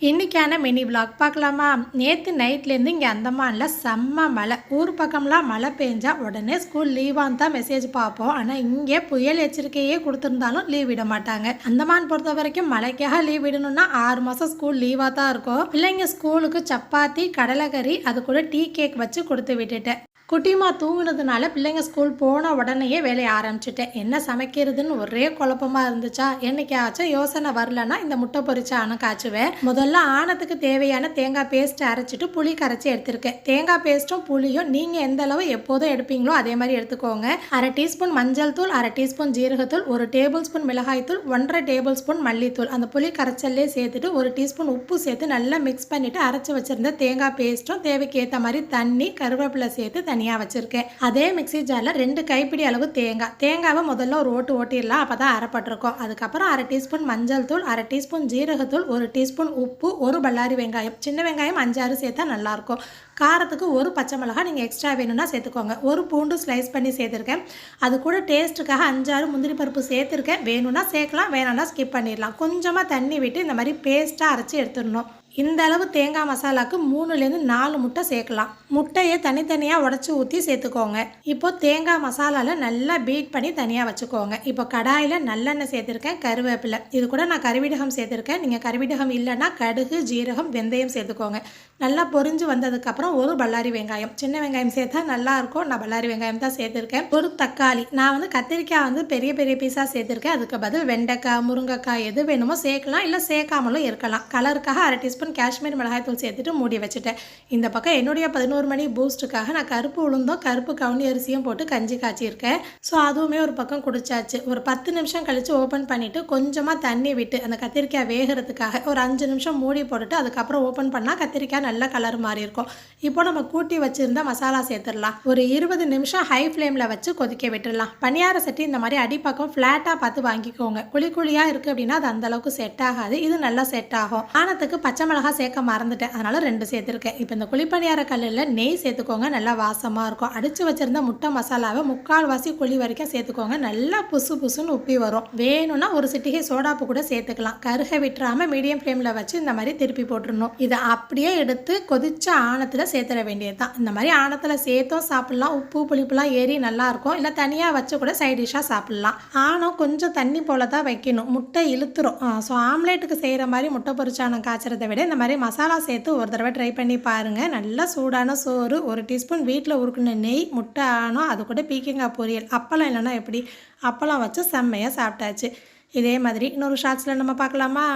இன்னைக்கான mini vlog பார்க்கலாமா? நேற்று நைட்லேருந்து இங்கே அந்தமானில் செம்ம மழை. ஊர் பக்கம்லாம் மழை பெஞ்சா உடனே ஸ்கூல் லீவான் தான் மெசேஜ் பார்ப்போம். ஆனால் இங்கே புயல் எச்சரிக்கையே கொடுத்துருந்தாலும் லீவ் விட மாட்டாங்க. அந்தமான் பொறுத்த வரைக்கும் மழைக்காக லீவ் விடணும்னா ஆறு மாதம் ஸ்கூல் லீவாக தான் இருக்கும். பிள்ளைங்க ஸ்கூலுக்கு சப்பாத்தி கடலைக்கறி அது கூட டீ கேக் வச்சு கொடுத்து விட்டுட்டேன். குட்டிமா தூங்கினதுனால பிள்ளைங்க ஸ்கூல் போன உடனேயே வேலையை ஆரம்பிச்சிட்டேன். என்ன சமைக்கிறதுன்னு ஒரே குழப்பமாக இருந்துச்சா? என்னைக்காச்சும் யோசனை வரலன்னா இந்த முட்டை பொரிச்ச ஆணம் காய்ச்சுவேன். முதல்ல ஆணத்துக்கு தேவையான தேங்காய் பேஸ்ட் அரைச்சிட்டு புளி கரைச்சி எடுத்திருக்கேன். தேங்காய் பேஸ்ட்டும் புளியும் நீங்கள் எந்த அளவு எப்போதும் எடுப்பீங்களோ அதே மாதிரி எடுத்துக்கோங்க. அரை டீஸ்பூன் மஞ்சள் தூள் அரை டீஸ்பூன் ஜீரகத்தூள் ஒரு டேபிள் ஸ்பூன் மிளகாய் தூள் ஒன்றரை டேபிள் ஸ்பூன் மல்லித்தூள். அந்த புளி கரைச்சல்லே சேர்த்துட்டு ஒரு டீஸ்பூன் உப்பு சேர்த்து நல்லா மிக்ஸ் பண்ணிட்டு அரைச்சி வச்சிருந்த தேங்காய் பேஸ்ட்டும் தேவைக்கு ஏற்ற மாதிரி தண்ணி கருவேப்பிலை சேர்த்து தனியாக வச்சுருக்கேன். அதே மிக்ஸி ஜாரில் ரெண்டு கைப்பிடி அளவு தேங்காய். தேங்காவை முதல்ல ஒரு ஓட்டு ஓட்டிடலாம். அப்போ தான் அரைப்பட்டிருக்கோம். அதுக்கப்புறம் அரை டீஸ்பூன் மஞ்சள் தூள் அரை டீஸ்பூன் ஜீரகத்தூள் ஒரு டீஸ்பூன் உப்பு ஒரு பல்லாரி வெங்காயம். சின்ன வெங்காயம் அஞ்சாறு சேர்த்தா நல்லாயிருக்கும். காரத்துக்கு ஒரு பச்சை மிளகாய் நீங்கள் எக்ஸ்ட்ரா வேணும்னா சேர்த்துக்கோங்க. ஒரு பூண்டு ஸ்லைஸ் பண்ணி சேர்த்துருக்கேன். அது கூட டேஸ்ட்டுக்காக அஞ்சாறு முந்திரி பருப்பு சேர்த்துருக்கேன். வேணும்னா சேர்க்கலாம் வேணாம்னா ஸ்கிப் பண்ணிடலாம். கொஞ்சமாக தண்ணி விட்டு இந்த மாதிரி பேஸ்ட்டாக அரைச்சி எடுத்துடணும். இந்த அளவு தேங்காய் மசாலாவுக்கு மூணுலேருந்து நாலு முட்டை சேர்க்கலாம். முட்டையை தனித்தனியாக உடச்சி ஊற்றி சேர்த்துக்கோங்க. இப்போ தேங்காய் மசாலாவில் நல்லா பீட் பண்ணி தனியாக வச்சுக்கோங்க. இப்போ கடாயில் நல்லெண்ணெய் சேர்த்துருக்கேன் கருவேப்பிலை. இது கூட நான் கருவிடகம் சேர்த்துருக்கேன். நீங்கள் கருவிடகம் இல்லைன்னா கடுகு ஜீரகம் வெந்தயம் சேர்த்துக்கோங்க. நல்லா பொரிஞ்சு வந்ததுக்கப்புறம் ஒரு பல்லாரி வெங்காயம். சின்ன வெங்காயம் சேர்த்தா நல்லா இருக்கும். நான் பல்லாரி வெங்காயம் தான் சேர்த்துருக்கேன். ஒரு தக்காளி. நான் வந்து கத்திரிக்காய் வந்து பெரிய பெரிய பீஸாக சேர்த்துருக்கேன். அதுக்கு பதில் வெண்டைக்காய் முருங்கைக்காய் எது வேணுமோ சேர்க்கலாம். இல்லை சேர்க்காமலும் இருக்கலாம். கலருக்காக அரை டீஸ்பூன் காஷ்மீர் மிளகாய்த்தூள் சேர்த்துட்டு மூடி வச்சுட்டேன். இந்த பக்கம் என்னுடைய பதினோரு மணி பூஸ்ட்டுக்காக நான் கருப்பு உளுந்தும் கருப்பு கவுனி அரிசியும் போட்டு கஞ்சி காய்ச்சிருக்கேன். ஸோ அதுவுமே ஒரு பக்கம் குடிச்சாச்சு. ஒரு பத்து நிமிஷம் கழித்து ஓப்பன் பண்ணிவிட்டு கொஞ்சமாக தண்ணி விட்டு அந்த கத்திரிக்காய் வேகிறதுக்காக ஒரு அஞ்சு நிமிஷம் மூடி போட்டுட்டு அதுக்கப்புறம் ஓப்பன் பண்ணால் கத்திரிக்காய் நல்ல கலர் மாதிரி இருக்கும். இப்போ நம்ம கூட்டி வச்சுருந்தா மசாலா சேர்த்துடலாம். ஒரு இருபது நிமிஷம் ஹை ஃப்ளேமில் வச்சு கொதிக்க விட்டுடலாம். பனியார சட்டி இந்த மாதிரி அடிப்பக்கம் ஃப்ளாட்டாக பார்த்து வாங்கிக்கோங்க. குழி குழியாக இருக்குது அப்படின்னா அது அந்த அளவுக்கு செட் ஆகாது. இது நல்லா செட் ஆகும். ஆனத்துக்கு பச்சை மிளகா சேர்க்க மறந்துட்டேன். அதனால் ரெண்டு சேர்த்துருக்கேன். இப்போ இந்த குழிப்பணியார கல்லில் நெய் சேர்த்துக்கோங்க. நல்லா வாசமாக இருக்கும். அடித்து வச்சுருந்த முட்டை மசாலாவை முக்கால் வாசி குழி வரைக்கும் சேர்த்துக்கோங்க. நல்லா புசு புசுன்னு உப்பி வரும். வேணும்னா ஒரு சிட்டிகை சோடாப்பு கூட சேர்த்துக்கலாம். கருக விட்டுறாமல் மீடியம் ஃப்ளேமில் வச்சு இந்த மாதிரி திருப்பி போட்டுடணும் இதை அப்படியே எடுத்து கொதிச்ச ஆணத்தில் சேர்த்துட வேண்டியது தான் இந்த மாதிரி ஆணத்தில் சேர்த்தும் சாப்பிட்லாம். உப்பு புளிப்புலாம் ஏறி நல்லாயிருக்கும் இல்லை தனியாக வச்சு கூட சைட் டிஷ்ஷாக சாப்பிட்லாம். ஆணம் கொஞ்சம் தண்ணி போல தான் வைக்கணும். முட்டை இழுத்துரும். ஸோ ஆம்லேட்டுக்கு செய்கிற மாதிரி முட்டை பொரிச்சானம் காய்ச்சறதை விட இந்த மாதிரி மசாலா சேர்த்து ஒரு தடவை ட்ரை பண்ணி பாருங்கள் நல்லா சூடான சோறு ஒரு டீஸ்பூன் வீட்டில் உருக்குன நெய் முட்டை ஆனோ அது கூட பீக்கங்காய் பொரியல் அப்பளம் இல்லைன்னா எப்படி? அப்பளம் வச்சு செம்மையாக சாப்பிட்டாச்சு. இதே மாதிரி இன்னொரு ஷார்ட்ஸில் நம்ம பார்க்கலாமா?